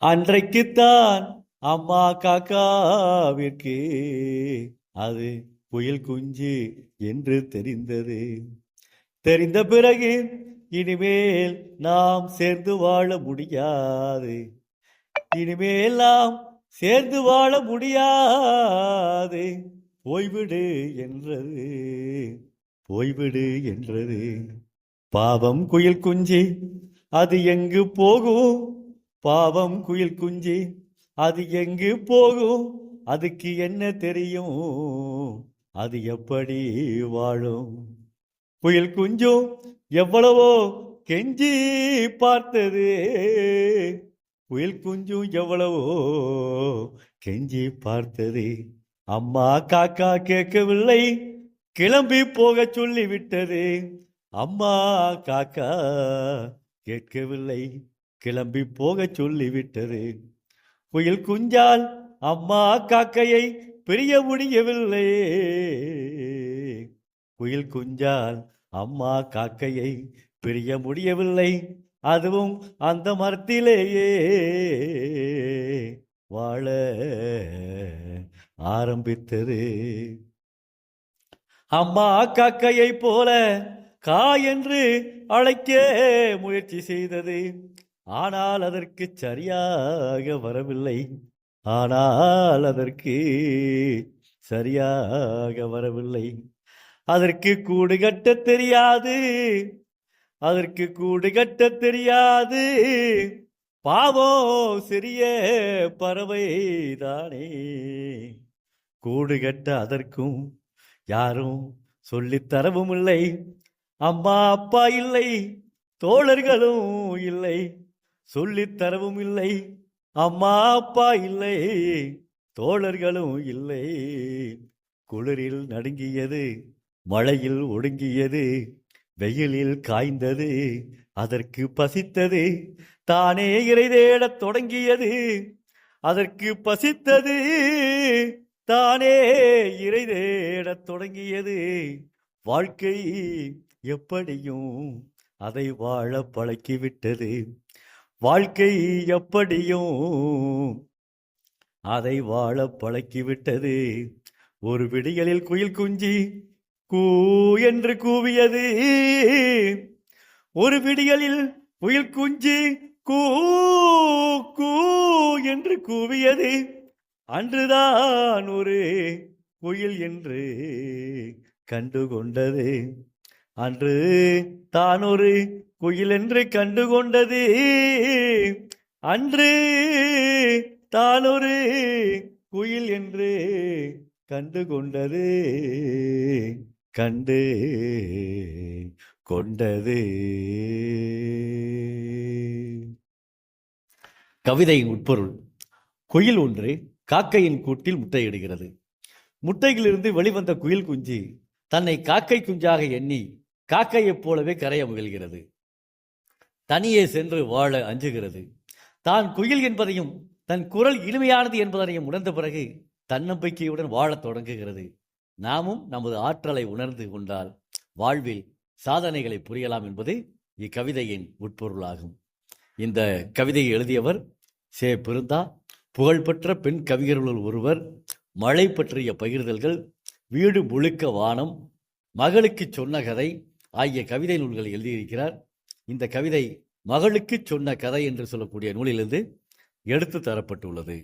அன்றைக்குத்தான் அம்மா காக்காவிற்கு அது புயல் குஞ்சு என்று தெரிந்தது. தெரிந்த பிறகு இனிமேல் நாம் சேர்ந்து வாழ முடியாது. இனிமேல் நாம் சேர்ந்து வாழ முடியாது. போய்விடு என்றது. போய்விடு என்றது. பாவம் குயில் குஞ்சு அது எங்கு போகும்? பாவம் குயில் குஞ்சு அது எங்கு போகும்? அதுக்கு என்ன தெரியும்? அது எப்படி வாழும்? குயில் குஞ்சும் எவ்வளவோ கெஞ்சி பார்த்தது. குயில் குஞ்சும் எவ்வளவோ கெஞ்சி பார்த்தது. அம்மா காக்கா கேட்கவில்லை கிளம்பி போக சொல்லிவிட்டது. அம்மா காக்கா கேட்கவில்லை. கிளம்பி போக சொல்லிவிட்டது. குயில் குஞ்சால் அம்மா காக்கையை பிரிய முடியவில்லை. குயில் குஞ்சால் அம்மா காக்கையை பிரிய முடியவில்லை. அதுவும் அந்த மரத்திலேயே. வாழ ஆரம்பித்தது. அம்மா காக்கையை போல கா என்று அழைக்க முயற்சி செய்தது. ஆனால் அதற்கு சரியாக வரவில்லை. ஆனால் அதற்கு சரியாக வரவில்லை. அதற்கு கூடு கட்ட தெரியாது. அதற்கு கூடு கட்ட தெரியாது. பாவம் சிறிய பறவை தானே. கூடு கட்ட அதற்கும் யாரும் சொல்லித் தரவும் இல்லை. அம்மா அப்பா இல்லை. தோழர்களும் இல்லை. சொல்லித் தரவும் இல்லை. அம்மா அப்பா இல்லை. தோழர்களும் இல்லை. குளிரில் நடுங்கியது மழையில் ஒடுங்கியது வெயிலில் காய்ந்தது அதற்கு பசித்தது தானே இறை தேடத் தொடங்கியது அதற்கு பசித்தது தானே இறை தேடத் தொடங்கியது. வாழ்க்கை எப்படியும் அதை வாழ பழக்கிவிட்டது. வாழ்க்கை எப்படியும்? அதை வாழ பழக்கிவிட்டது. ஒரு விடியலில் குயில் குஞ்சி கூ என்று கூவியது. ஒரு விடியலில் குயில் குஞ்சி கூ கூ என்று கூவியது. அன்றுதான் ஒரு குயில் என்று கண்டு கொண்டது அன்று தான் ஒரு குயில் என்று கண்டு கொண்டது அன்று தான் ஒரு குயில் என்று கண்டு கொண்டது கண்டு கொண்டது. கவிதையின் உட்பொருள். குயில் ஒன்று காக்கையின் கூட்டில் முட்டையிடுகிறது. முட்டையிலிருந்து வெளிவந்த குயில் குஞ்சு தன்னை காக்கை குஞ்சாக எண்ணி காக்கையைப் போலவே கரைய முயல்கிறது. தனியே சென்று வாழ அஞ்சுகிறது. தான் குயில் என்பதையும் தன் குரல் இனிமையானது என்பதனையும் உணர்ந்த பிறகு தன்னம்பிக்கையுடன் வாழத் தொடங்குகிறது. நாமும் நமது ஆற்றலை உணர்ந்து கொண்டால் வாழ்வில் சாதனைகளை புரியலாம் என்பது இக்கவிதையின் உட்பொருளாகும். இந்த கவிதையை எழுதியவர் சே. பிருந்தா. புகழ்பெற்ற பெண் கவிஞர்களுள் ஒருவர் மழை பற்றிய பகிர்தல்கள் வீடு முழுக்க வானம் மகளுக்கு சொன்ன கதை ஆகிய கவிதை நூல்களை எழுதியிருக்கிறார். இந்த கவிதை மகளுக்கு சொன்ன கதை என்று சொல்லக்கூடிய நூலிலிருந்து எடுத்து தரப்பட்டுள்ளது.